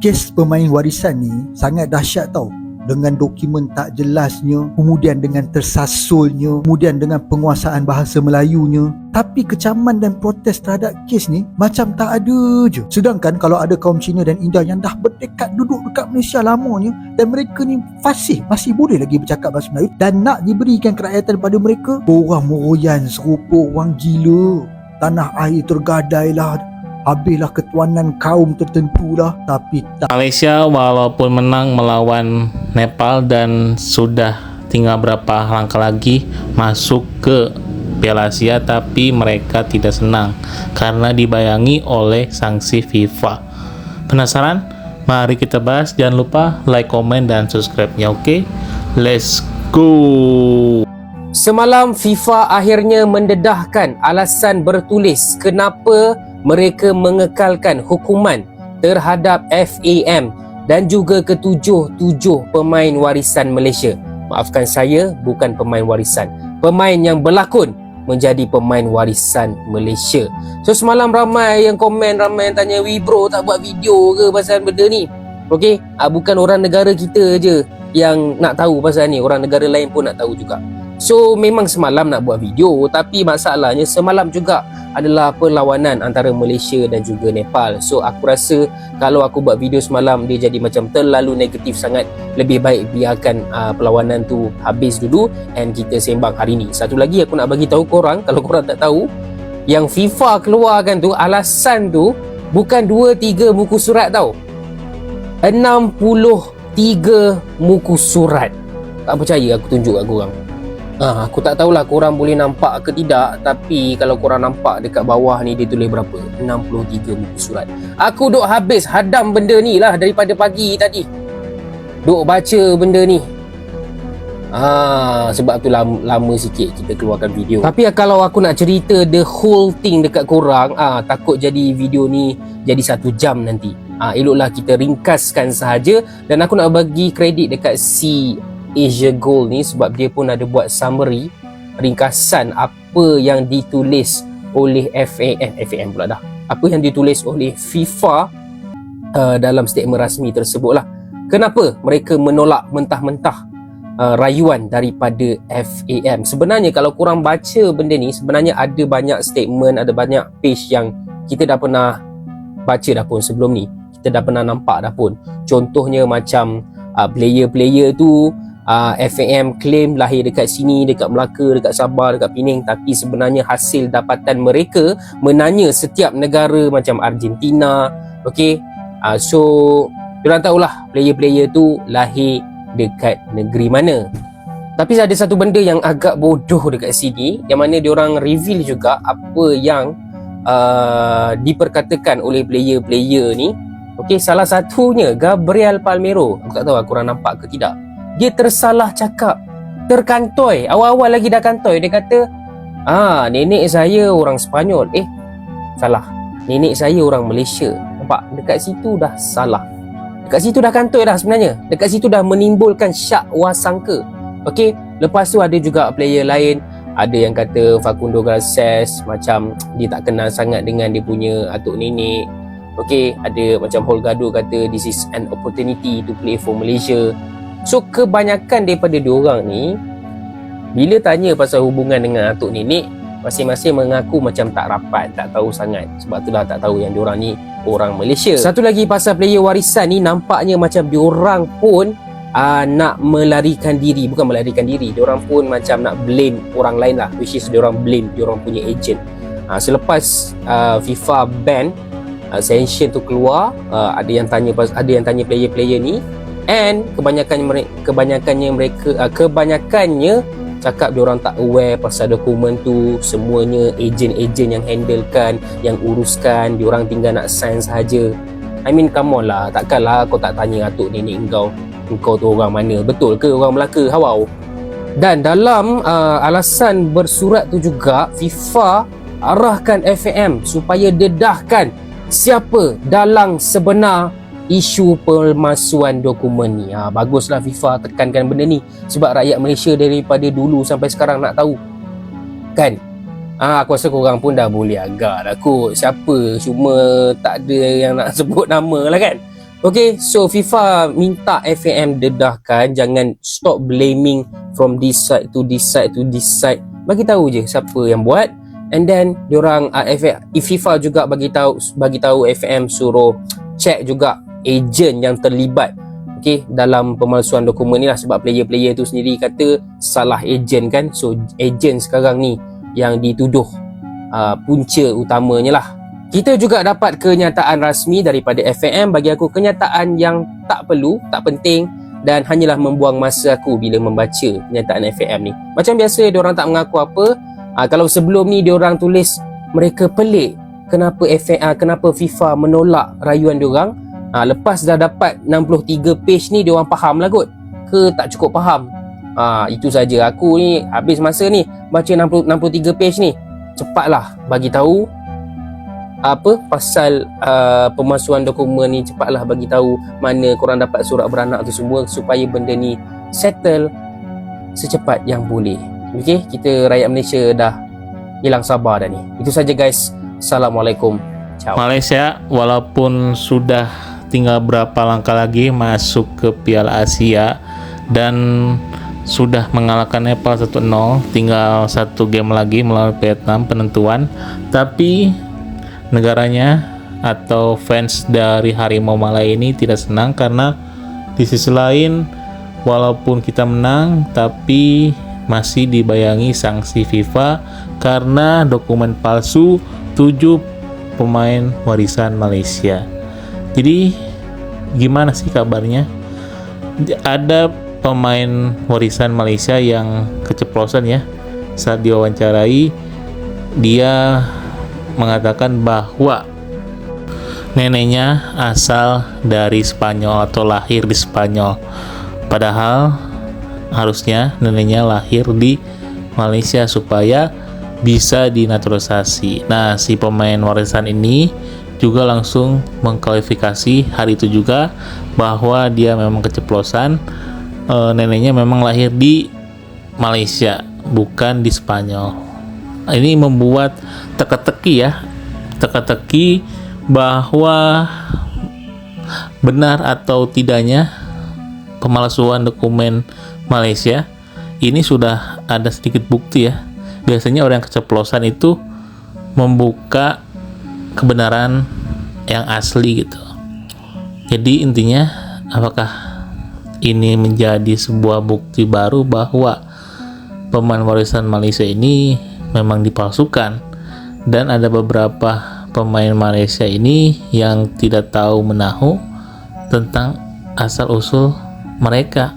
kes pemain warisan ni sangat dahsyat tau dengan dokumen tak jelasnya, kemudian dengan tersasulnya, kemudian dengan penguasaan bahasa Melayunya. Tapi kecaman dan protes terhadap kes ni macam tak ada je. Sedangkan kalau ada kaum Cina dan India yang dah berdekat duduk dekat Malaysia lamanya dan mereka ni fasih, masih boleh lagi bercakap bahasa Melayu dan nak diberikan kerakyatan pada mereka, orang meroyan serupa orang gila. Tanah air tergadai lah Habislah ketuanan kaum tertentu lah Tapi tak Malaysia walaupun menang melawan Nepal dan sudah tinggal berapa langkah lagi masuk ke Piala Asia tapi mereka tidak senang karena dibayangi oleh sanksi FIFA. Penasaran? Mari kita bahas. Jangan lupa like, comment, dan subscribe-nya. Oke, let's go. Semalam FIFA akhirnya mendedahkan alasan bertulis kenapa mereka mengekalkan hukuman terhadap FAM dan juga ketujuh-tujuh pemain warisan Malaysia. Maafkan saya, bukan pemain warisan. Pemain yang berlakon menjadi pemain warisan Malaysia. So semalam ramai yang komen, ramai yang tanya, "Wi bro, tak buat video ke pasal benda ni?" Okey, ah, bukan orang negara kita je yang nak tahu pasal ni, orang negara lain pun nak tahu juga. So memang semalam nak buat video tapi masalahnya semalam juga adalah perlawanan antara Malaysia dan juga Nepal. So aku rasa kalau aku buat video semalam dia jadi macam terlalu negatif sangat. Lebih baik biarkan uh, perlawanan tu habis dulu and kita sembang hari ni. Satu lagi aku nak bagi tahu korang kalau korang tak tahu yang FIFA keluarkan tu alasan tu bukan 2 3 muka surat tau. 63 muka surat. Tak percaya aku tunjuk kat korang. Ha, aku tak tahulah korang boleh nampak ke tidak Tapi kalau korang nampak dekat bawah ni dia tulis berapa 63 muka surat Aku duk habis hadam benda ni lah daripada pagi tadi Duk baca benda ni Ah, sebab tu lama, lama sikit kita keluarkan video. Tapi kalau aku nak cerita the whole thing dekat korang, ah takut jadi video ni jadi satu jam nanti. Ah, eloklah kita ringkaskan sahaja dan aku nak bagi kredit dekat si Asia Gold ni sebab dia pun ada buat summary ringkasan apa yang ditulis oleh FAM FAM pula dah. Apa yang ditulis oleh FIFA uh, dalam statement rasmi tersebut lah. Kenapa mereka menolak mentah-mentah uh, rayuan daripada FAM sebenarnya kalau kurang baca benda ni sebenarnya ada banyak statement ada banyak page yang kita dah pernah baca dah pun sebelum ni. Kita dah pernah nampak dah pun. Contohnya macam uh, player-player tu uh, FAM claim lahir dekat sini, dekat Melaka, dekat Sabah, dekat Pening tapi sebenarnya hasil dapatan mereka menanya setiap negara macam Argentina, okey. Uh, so diorang tahulah player-player tu lahir dekat negeri mana. Tapi ada satu benda yang agak bodoh dekat sini yang mana diorang reveal juga apa yang uh, diperkatakan oleh player-player ni. Okey, salah satunya Gabriel Palmero. Aku tak tahu aku orang nampak ke tidak dia tersalah cakap terkantoi. Awal-awal lagi dah kantoi. Dia kata ah nenek saya orang Sepanyol. Eh salah. Nenek saya orang Malaysia. Nampak? Dekat situ dah salah. Dekat situ dah kantoi dah sebenarnya. Dekat situ dah menimbulkan syak wasangka. Okey? Lepas tu ada juga player lain. Ada yang kata Facundo Garces macam dia tak kenal sangat dengan dia punya atuk nenek. Okey? Ada macam Holgado kata this is an opportunity to play for Malaysia So kebanyakan daripada diorang ni Bila tanya pasal hubungan dengan atuk nenek Masing-masing mengaku macam tak rapat, tak tahu sangat. Sebab itulah tak tahu yang diorang ni orang Malaysia. Satu lagi pasal player warisan ni Nampaknya macam diorang pun uh, Nak melarikan diri. Bukan melarikan diri Diorang pun macam nak blame orang lain lah. Which is diorang blame diorang punya agent. Uh, Selepas uh, FIFA ban uh, Sanction tu keluar uh, Ada yang tanya ada yang tanya player-player ni and kebanyakan mereka kebanyakannya mereka uh, kebanyakannya cakap dia orang tak aware pasal dokumen tu. Semuanya ejen-ejen yang handlekan yang uruskan. Dia orang tinggal nak sign saja I mean come on lah. Takkanlah kau tak tanya atuk nenek engkau engkau tu orang mana. Betul ke orang Melaka? Hawau dan dalam uh, alasan bersurat tu juga FIFA arahkan FAM supaya dedahkan siapa dalang sebenar isu pemalsuan dokumen ni. Ha, baguslah FIFA tekankan benda ni sebab rakyat Malaysia daripada dulu sampai sekarang nak tahu. Kan? Ha, aku rasa korang pun dah boleh agak dah kot. Siapa cuma tak ada yang nak sebut nama lah kan? Okay, so FIFA minta FAM dedahkan jangan stop blaming from this side to this side to this side. Bagi tahu je siapa yang buat and then diorang uh, FA, FIFA juga bagi tahu bagi tahu FAM suruh check juga ejen yang terlibat okay, dalam pemalsuan dokumen ni lah sebab player-player tu sendiri kata salah ejen kan so ejen sekarang ni yang dituduh uh, punca utamanya lah kita juga dapat kenyataan rasmi daripada FAM bagi aku kenyataan yang tak perlu, tak penting dan hanyalah membuang masa aku bila membaca kenyataan FAM ni. Macam biasa diorang tak mengaku apa. Ha, kalau sebelum ni diorang tulis mereka pelik kenapa FA, kenapa FIFA menolak rayuan diorang. Ha, lepas dah dapat 63 page ni diorang faham lah kot. Ke tak cukup faham. Ha, itu saja aku ni habis masa ni baca 60, 63 page ni. Cepatlah bagi tahu apa pasal uh, pemalsuan dokumen ni cepatlah bagi tahu mana korang dapat surat beranak tu semua supaya benda ni settle secepat yang boleh. Okey, kita rakyat Malaysia dah hilang sabar dah ni. Itu saja guys. Assalamualaikum. Ciao. Malaysia walaupun sudah tinggal berapa langkah lagi masuk ke Piala Asia dan sudah mengalahkan Nepal 1-0 tinggal satu game lagi melawan Vietnam penentuan tapi negaranya atau fans dari Harimau Malaya ini tidak senang karena di sisi lain walaupun kita menang tapi masih dibayangi sanksi FIFA karena dokumen palsu 7 pemain warisan Malaysia. Jadi gimana sih kabarnya? Ada pemain warisan Malaysia yang keceplosan ya saat diwawancarai dia mengatakan bahwa neneknya asal dari Spanyol atau lahir di Spanyol. Padahal harusnya neneknya lahir di Malaysia supaya bisa dinaturalisasi. Nah, si pemain warisan ini juga langsung mengklarifikasi hari itu juga bahwa dia memang keceplosan. E, neneknya memang lahir di Malaysia bukan di Spanyol. Ini membuat teka-teki ya teka-teki bahwa benar atau tidaknya pemalsuan dokumen Malaysia ini sudah ada sedikit bukti ya. Biasanya orang yang keceplosan itu membuka kebenaran yang asli gitu. Jadi intinya apakah ini menjadi sebuah bukti baru bahwa pemain warisan Malaysia ini memang dipalsukan? Dan ada beberapa pemain Malaysia ini yang tidak tahu menahu tentang asal usul mereka